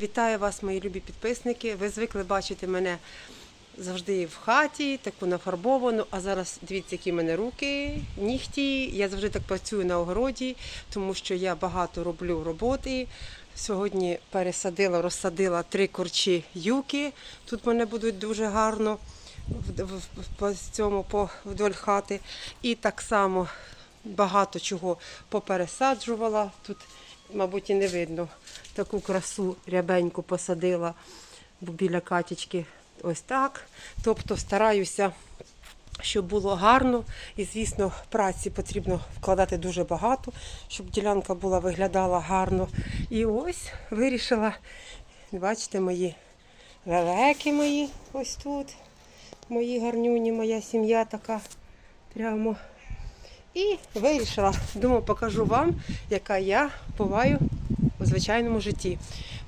Вітаю вас, мої любі підписники. Ви звикли бачити мене завжди в хаті, таку нафарбовану. А зараз дивіться, які в мене руки, нігті. Я завжди так працюю на огороді, тому що я багато роблю роботи. Сьогодні пересадила, розсадила три корчі юки. Тут мене будуть дуже гарно в- цьому вдоль хати. І так само багато чого попересаджувала. Тут, мабуть, і не видно. Таку красу рябеньку посадила біля катічки. Ось так. Тобто стараюся, щоб було гарно. І, звісно, праці потрібно вкладати дуже багато, щоб ділянка була виглядала гарно. І ось вирішила, бачите, мої лелеки мої ось тут. Мої гарнюні, моя сім'я така прямо. І вирішила, думаю, покажу вам, яка я буваю у звичайному житті.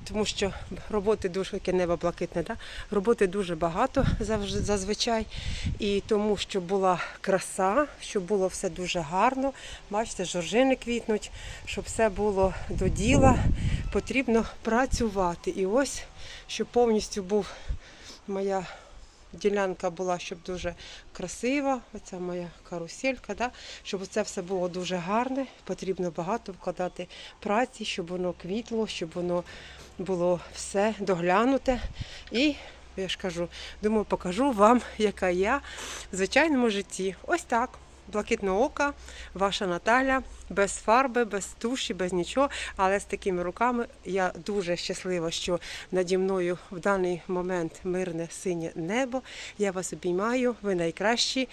Тому що роботи дуже яке небо блакитне, да? роботи дуже багато зазвичай. І тому, щоб була краса, щоб було все дуже гарно. Бачите, жоржини квітнуть, щоб все було до діла, потрібно працювати. І ось, щоб повністю був моя ділянка була, щоб дуже красива. Оця моя каруселька, да? щоб це все було дуже гарне. Потрібно багато вкладати праці, щоб воно квітло, щоб воно було все доглянуте. І я ж кажу, думаю, покажу вам, яка я в звичайному житті. Ось так. Блакитного ока, ваша Наталя, без фарби, без туші, без нічого. Але з такими руками я дуже щаслива, що наді мною в даний момент мирне синє небо. Я вас обіймаю, ви найкращі.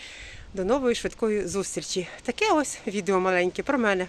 До нової швидкої зустрічі. Таке ось відео маленьке про мене.